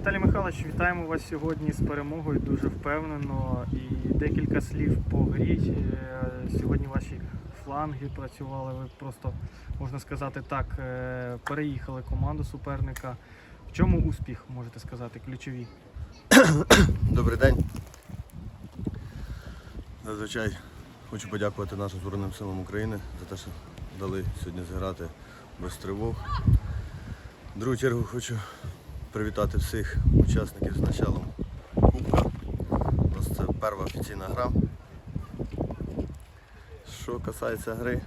Віталій Михайлович, вітаємо вас сьогодні з перемогою. Дуже впевнено. І декілька слів по грі. Е, Сьогодні ваші фланги працювали. Ви просто можна сказати так, е, переїхали команду суперника. В чому успіх можете сказати? Ключові? Добрий день. Зазвичай хочу подякувати нашим Збройним силам України за те, що дали сьогодні зіграти без тривог. В другу чергу хочу привітати всіх учасників з началом Кубка. У нас це перша офіційна гра. Що касається гри,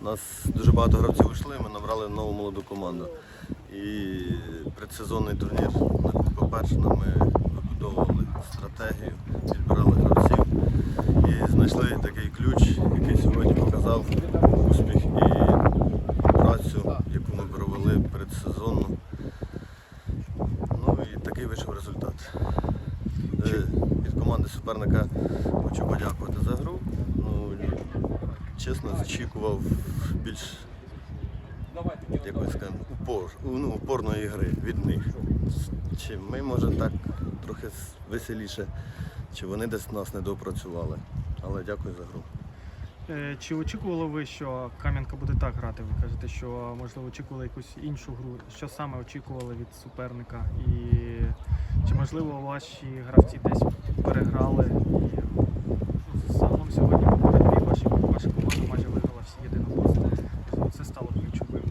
у нас дуже багато гравців йшли, ми набрали нову молоду команду. І предсезонний турнір на Кубка Першина ми вибудовували стратегію, підбирали гравців і знайшли такий ключ, який сьогодні показав успіх і працю, предсезонну. Ну і такий вийшов результат. Е, Від команди суперника хочу подякувати за гру. Ну, чесно, зачікував більш якось ну, упорної гри від них. Чи ми, може, так трохи веселіше, чи вони десь нас не допрацювали. Але дякую за гру. Е, Чи очікували ви, що Кам'янка буде так грати? Ви кажете, що можливо очікували якусь іншу гру. Що саме очікували від суперника? І чи можливо ваші гравці десь переграли? І загалом сьогодні по боротьбі ваші, ваша команда майже виграла всі єдиноборства. Це стало ключовим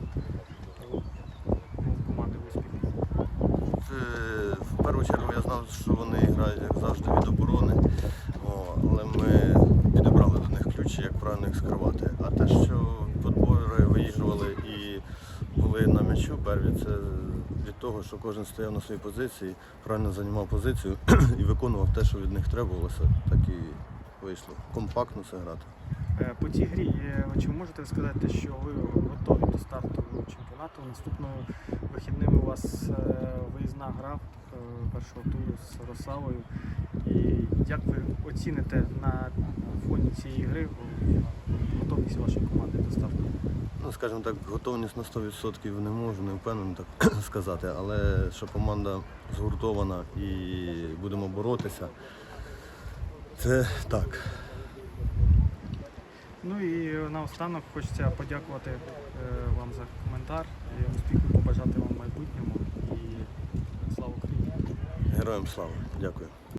команди успіху. Е, В першу чергу я знав, що вони грають, як завжди, від оборони. О, але ми підібрали до них ключі, як правильно їх скривати. А те, що подбори виігрували і були на м'ячу перві, це від того, що кожен стояв на своїй позиції, правильно займав позицію і виконував те, що від них требувалося, так і вийшло. Компактно все грати. Е, По цій грі, е, чи можете сказати, що ви готові до старту чемпіонату? Наступного вихідними у вас е, виїзна гра першого туру з Росавою. І як ви оціните на фоні цієї гри е, готовність вашої команди до старту? Ну, скажімо так, готовність на 100% не можу, не впевнений так сказати, але що команда згуртована і будемо боротися, це так. Ну і наостанок хочеться подякувати е, вам за коментар, і успіху побажати вам в майбутньому і слава Україні! Героям слава. Дякую.